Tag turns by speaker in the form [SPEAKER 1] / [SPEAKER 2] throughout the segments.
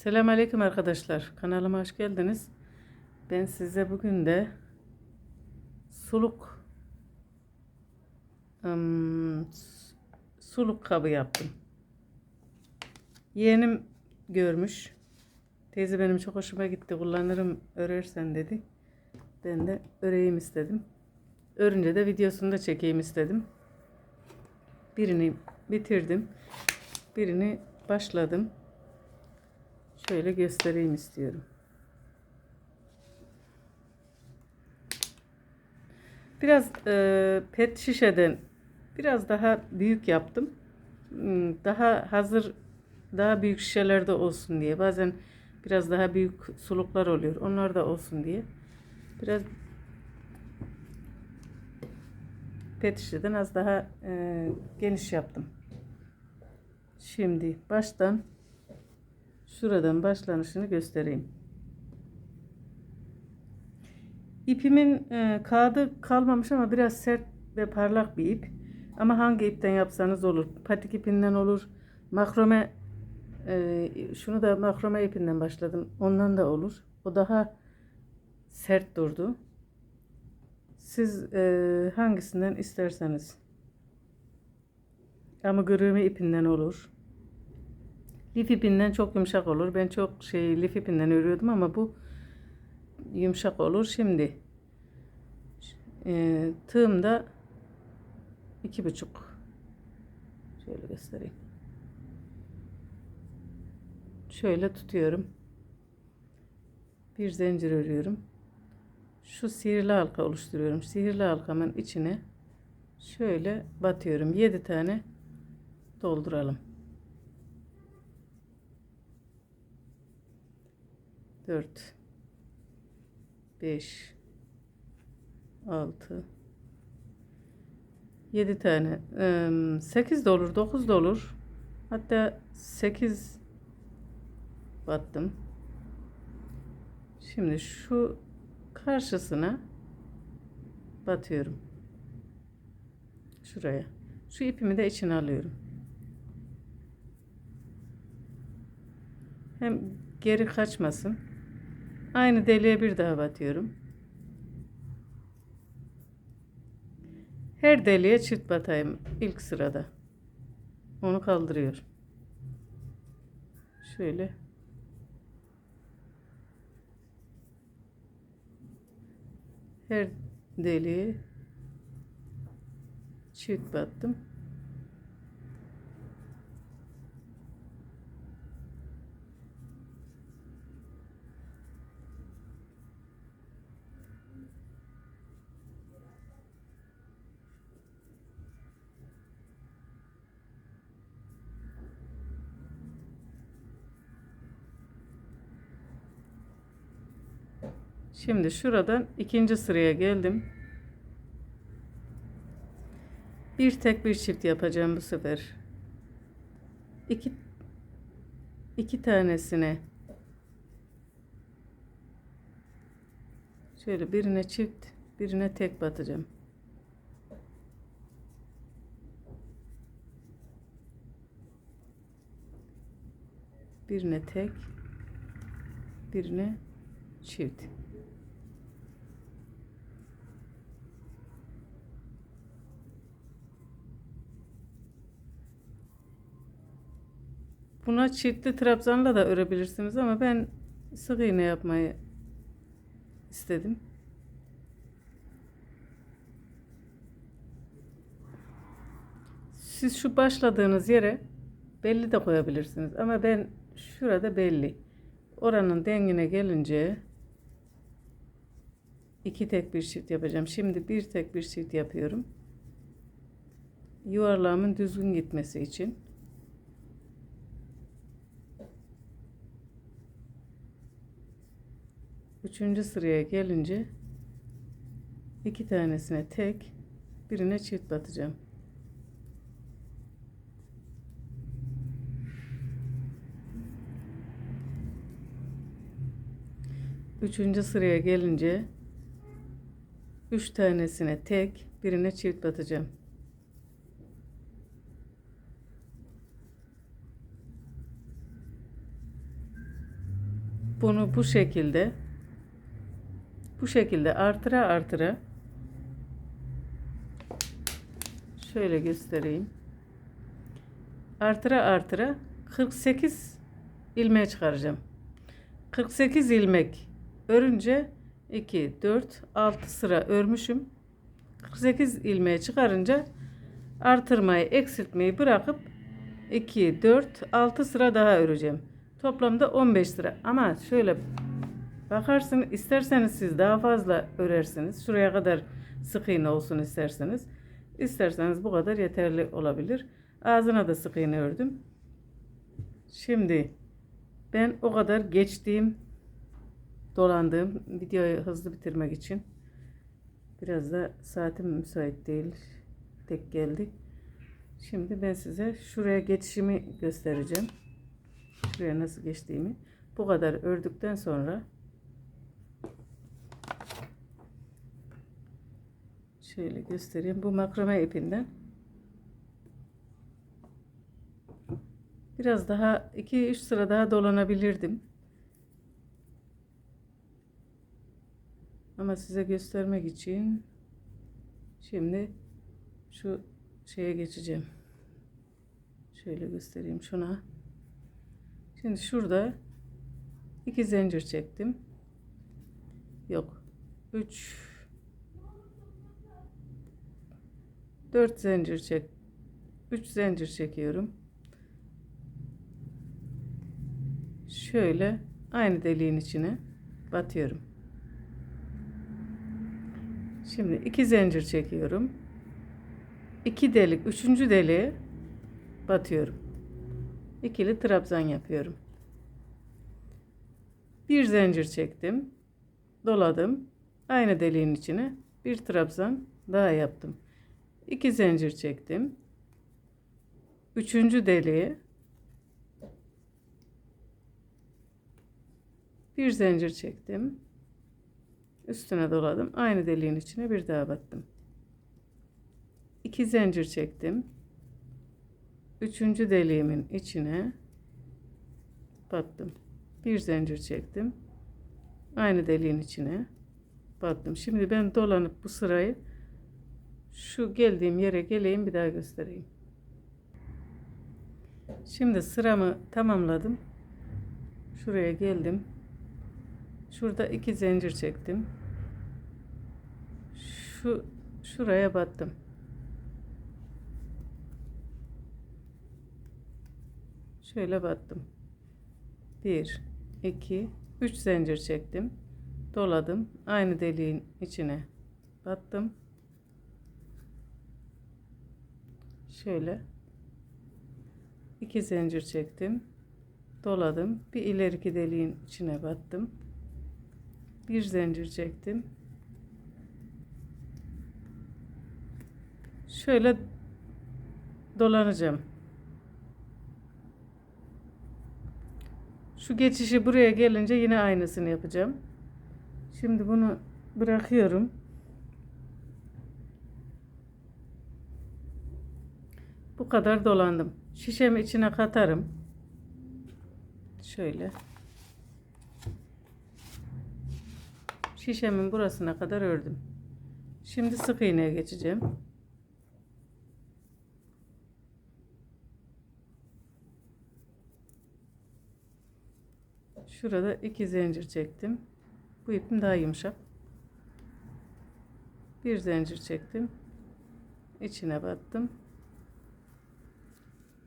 [SPEAKER 1] Selamünaleyküm arkadaşlar. Kanalıma hoş geldiniz. Ben size bugün de suluk s- suluk kabı yaptım. Yeğenim görmüş. Teyze benim çok hoşuma gitti. Kullanırım örersen dedi. Ben de öreyim istedim. Örünce de videosunu da çekeyim istedim. Birini bitirdim. Birini başladım. Şöyle göstereyim istiyorum. Biraz e, pet şişeden biraz daha büyük yaptım. Hmm, Daha hazır, daha büyük şişelerde olsun diye. Bazen biraz daha büyük suluklar oluyor. Onlar da olsun diye. Biraz pet şişeden az daha e, geniş yaptım. Şimdi baştan şuradan başlanışını göstereyim. İpimin e, kağıdı kalmamış ama biraz sert ve parlak bir ip. Ama hangi ipten yapsanız olur. Patik ipinden olur. Makrome e, şunu da makrome ipinden başladım. Ondan da olur. O daha sert durdu. Siz e, hangisinden isterseniz. Amigurumi ipinden olur. Lif ipinden çok yumuşak olur. Ben çok şey lif ipinden örüyordum ama bu yumuşak olur. Şimdi e, tığım da iki buçuk. Şöyle göstereyim. Şöyle tutuyorum. Bir zincir örüyorum. Şu sihirli halka oluşturuyorum. Sihirli halkamın içine şöyle batıyorum. 7 tane dolduralım. 4 5 6 7 tane. 8 de olur 9 da olur. Hatta 8 battım. Şimdi şu karşısına batıyorum. Şuraya. Şu ipimi de içine alıyorum. Hem geri kaçmasın Aynı deliğe bir daha batıyorum. Her deliğe çift batayım ilk sırada. Onu kaldırıyor. Şöyle. Her deliğe çift battım. Şimdi şuradan ikinci sıraya geldim. Bir tek bir çift yapacağım bu sefer. İki, iki tanesine şöyle birine çift birine tek batacağım. Birine tek birine çift. Buna çiftli trabzanla da örebilirsiniz ama ben sık iğne yapmayı istedim. Siz şu başladığınız yere belli de koyabilirsiniz ama ben şurada belli. Oranın dengine gelince iki tek bir çift yapacağım. Şimdi bir tek bir çift yapıyorum. Yuvarlağımın düzgün gitmesi için. Üçüncü sıraya gelince iki tanesine tek, birine çift batacağım. Üçüncü sıraya gelince üç tanesine tek, birine çift batacağım. bunu bu şekilde bu şekilde artıra artıra şöyle göstereyim. Artıra artıra 48 ilmeğe çıkaracağım. 48 ilmek örünce 2 4 6 sıra örmüşüm. 48 ilmeğe çıkarınca artırmayı eksiltmeyi bırakıp 2 4 6 sıra daha öreceğim. Toplamda 15 sıra. Ama şöyle bakarsın isterseniz siz daha fazla örersiniz. Şuraya kadar sık iğne olsun isterseniz. İsterseniz bu kadar yeterli olabilir. Ağzına da sık iğne ördüm. Şimdi ben o kadar geçtiğim dolandığım videoyu hızlı bitirmek için biraz da saatim müsait değil. Tek geldi. Şimdi ben size şuraya geçişimi göstereceğim. Şuraya nasıl geçtiğimi. Bu kadar ördükten sonra şöyle göstereyim. Bu makrame ipinden biraz daha 2-3 sıra daha dolanabilirdim. Ama size göstermek için şimdi şu şeye geçeceğim. Şöyle göstereyim şuna. Şimdi şurada iki zincir çektim. Yok. 3 4 zincir çek. 3 zincir çekiyorum. Şöyle aynı deliğin içine batıyorum. Şimdi iki zincir çekiyorum. İki delik, üçüncü deliğe batıyorum. İkili trabzan yapıyorum. Bir zincir çektim. Doladım. Aynı deliğin içine bir trabzan daha yaptım. İki zincir çektim. Üçüncü deliğe bir zincir çektim. Üstüne doladım. Aynı deliğin içine bir daha battım. İki zincir çektim. Üçüncü deliğimin içine battım. Bir zincir çektim. Aynı deliğin içine battım. Şimdi ben dolanıp bu sırayı şu geldiğim yere geleyim bir daha göstereyim. Şimdi sıramı tamamladım. Şuraya geldim. Şurada iki zincir çektim. Şu şuraya battım. Şöyle battım. 1 2 3 zincir çektim. Doladım. Aynı deliğin içine battım. Şöyle iki zincir çektim. Doladım. Bir ileriki deliğin içine battım. Bir zincir çektim. Şöyle dolanacağım. Şu geçişi buraya gelince yine aynısını yapacağım. Şimdi bunu bırakıyorum. Bu kadar dolandım. Şişemi içine katarım. Şöyle. Şişemin burasına kadar ördüm. Şimdi sık iğneye geçeceğim. Şurada iki zincir çektim. Bu ipim daha yumuşak. Bir zincir çektim. İçine battım.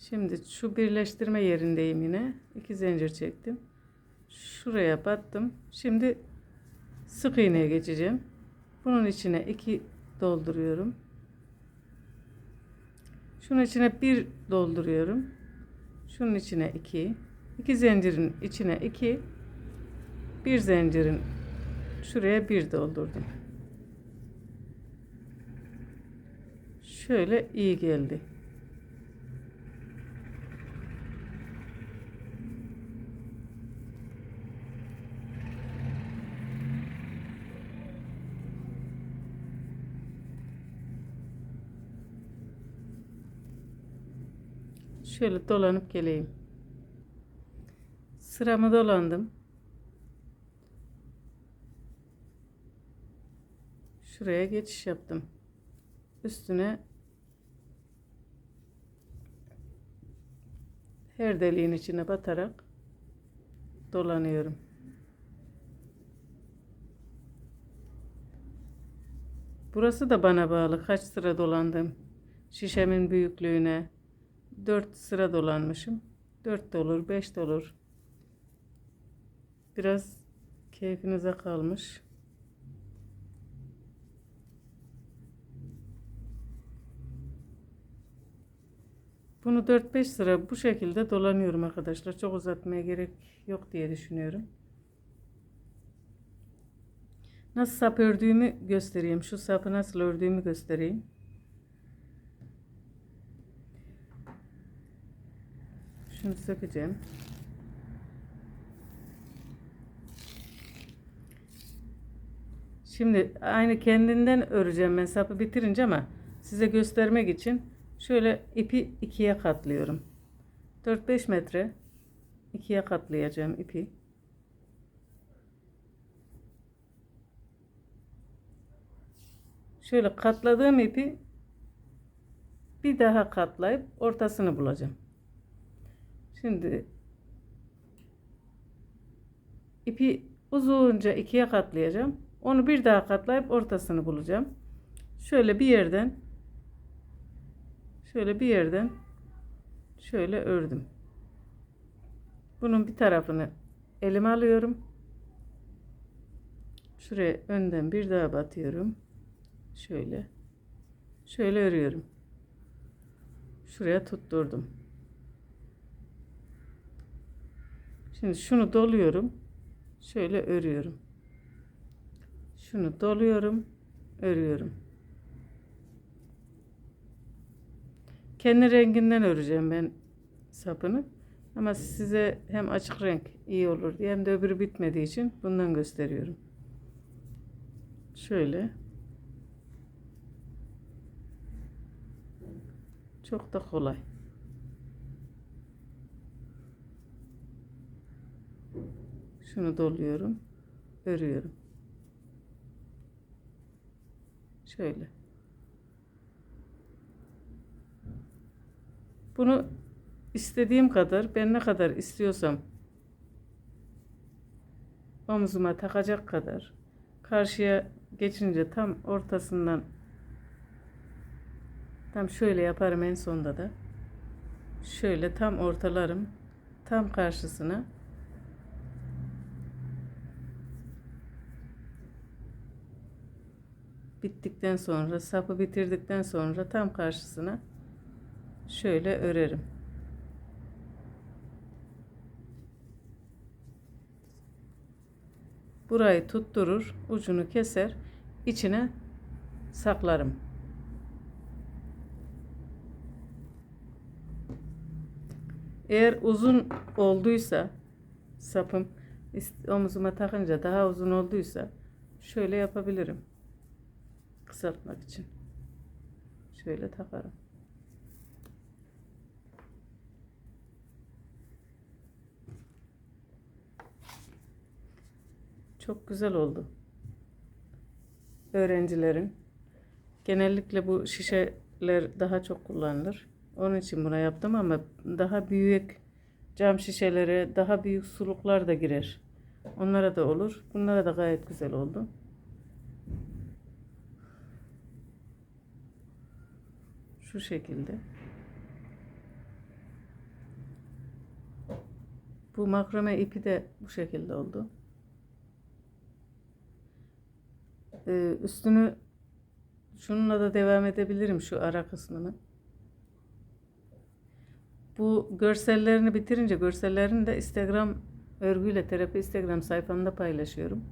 [SPEAKER 1] Şimdi şu birleştirme yerindeyim yine. İki zincir çektim. Şuraya battım. Şimdi sık iğneye geçeceğim. Bunun içine iki dolduruyorum. Şunun içine bir dolduruyorum. Şunun içine iki. İki zincirin içine iki. Bir zincirin şuraya bir doldurdum. Şöyle iyi geldi. şöyle dolanıp geleyim. Sıramı dolandım. Şuraya geçiş yaptım. Üstüne her deliğin içine batarak dolanıyorum. Burası da bana bağlı kaç sıra dolandım. Şişemin büyüklüğüne, 4 sıra dolanmışım. 4 de olur, 5 de olur. Biraz keyfinize kalmış. Bunu 4-5 sıra bu şekilde dolanıyorum arkadaşlar. Çok uzatmaya gerek yok diye düşünüyorum. Nasıl sap ördüğümü göstereyim. Şu sapı nasıl ördüğümü göstereyim. Şunu sökeceğim. Şimdi aynı kendinden öreceğim ben sapı bitirince ama size göstermek için şöyle ipi ikiye katlıyorum. 4-5 metre ikiye katlayacağım ipi. Şöyle katladığım ipi bir daha katlayıp ortasını bulacağım. Şimdi ipi uzunca ikiye katlayacağım. Onu bir daha katlayıp ortasını bulacağım. Şöyle bir yerden şöyle bir yerden şöyle ördüm. Bunun bir tarafını elime alıyorum. Şuraya önden bir daha batıyorum. Şöyle. Şöyle örüyorum. Şuraya tutturdum. Şimdi şunu doluyorum. Şöyle örüyorum. Şunu doluyorum, örüyorum. Kendi renginden öreceğim ben sapını. Ama size hem açık renk iyi olur diye hem de öbürü bitmediği için bundan gösteriyorum. Şöyle. Çok da kolay. Şunu doluyorum, örüyorum. Şöyle. Bunu istediğim kadar, ben ne kadar istiyorsam omzuma takacak kadar karşıya geçince tam ortasından tam şöyle yaparım en sonda da şöyle tam ortalarım tam karşısına bittikten sonra sapı bitirdikten sonra tam karşısına şöyle örerim. Burayı tutturur, ucunu keser, içine saklarım. Eğer uzun olduysa sapım omuzuma takınca daha uzun olduysa şöyle yapabilirim kısaltmak için. Şöyle takarım. Çok güzel oldu. Öğrencilerin genellikle bu şişeler daha çok kullanılır. Onun için buna yaptım ama daha büyük cam şişelere, daha büyük suluklar da girer. Onlara da olur. Bunlara da gayet güzel oldu. Şu şekilde. Bu makrame ipi de bu şekilde oldu. Ee, üstünü şununla da devam edebilirim şu ara kısmını. Bu görsellerini bitirince görsellerini de Instagram örgüyle terapi Instagram sayfamda paylaşıyorum.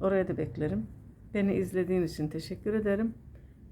[SPEAKER 1] Oraya da beklerim. Beni izlediğin için teşekkür ederim.